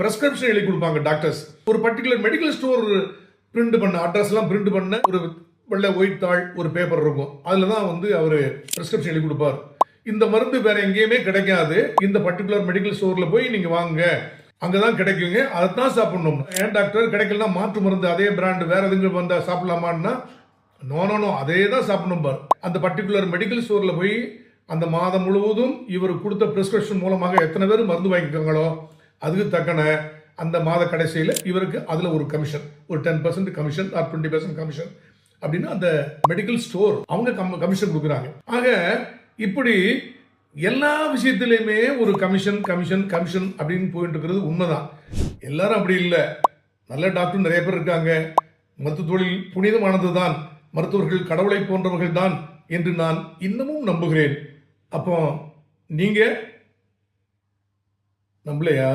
Prescription எழுதி கொடுப்பாங்க doctors ஒரு பர்டிகுலர் மெடிக்கல் ஸ்டோர் பிரிண்ட் பண்ண அட்ரஸ் எல்லாம் பிரிண்ட் பண்ண ஒரு வெள்ளை ஒயிட் தாள் ஒரு பேப்பர் இருக்கும். அதுல தான் வந்து அவர் பிரஸ்கிரிப்ஷன் எழுதி கொடுப்பார். இந்த மருந்து வேற எங்கேயுமே கிடைக்காது. இந்த பர்டிகுலர் மெடிக்கல் ஸ்டோர்ல போய் நீங்க வாங்குங்க அங்கதான் கிடைக்குங்க. அதைத்தான் சாப்பிடணும். ஏன் டாக்டர் கிடைக்கலனா மாற்று மருந்து அதே பிராண்டு வேற எதுங்க வந்தா சாப்பிடலாமான்னா? நோ நோ நோ அதே தான் சாப்பிடணும் பார். அந்த பர்டிகுலர் மெடிக்கல் ஸ்டோர்ல போய் அந்த மாதம் முழுவதும் இவர் கொடுத்த பிரிஸ்கிரிப்ஷன் மூலமாக எத்தனை பேர் மருந்து வாங்கிக்கிறாங்களோ அதுக்கு தக்கன அந்த மாத கடைசியில் இவருக்கு அதில் ஒரு கமிஷன் ஒரு ten percent commission or twenty percent commission அப்படின்னு அந்த மெடிக்கல் ஸ்டோர் அவங்க கம் கமிஷன் கொடுக்குறாங்க. ஆக இப்படி எல்லா விஷயத்திலையுமே ஒரு கமிஷன் கமிஷன் கமிஷன் அப்படின்னு போயிட்டு இருக்கிறது உண்மைதான். எல்லாரும் அப்படி இல்லை. நல்ல டாக்டர் நிறைய பேர் இருக்காங்க. மருத்துவ தொழில் புனிதமானது தான் மருத்துவர்கள் கடவுளை போன்றவர்கள் தான் என்று நான் இன்னமும் நம்புகிறேன். அப்போ நீங்கள் நம்பலையா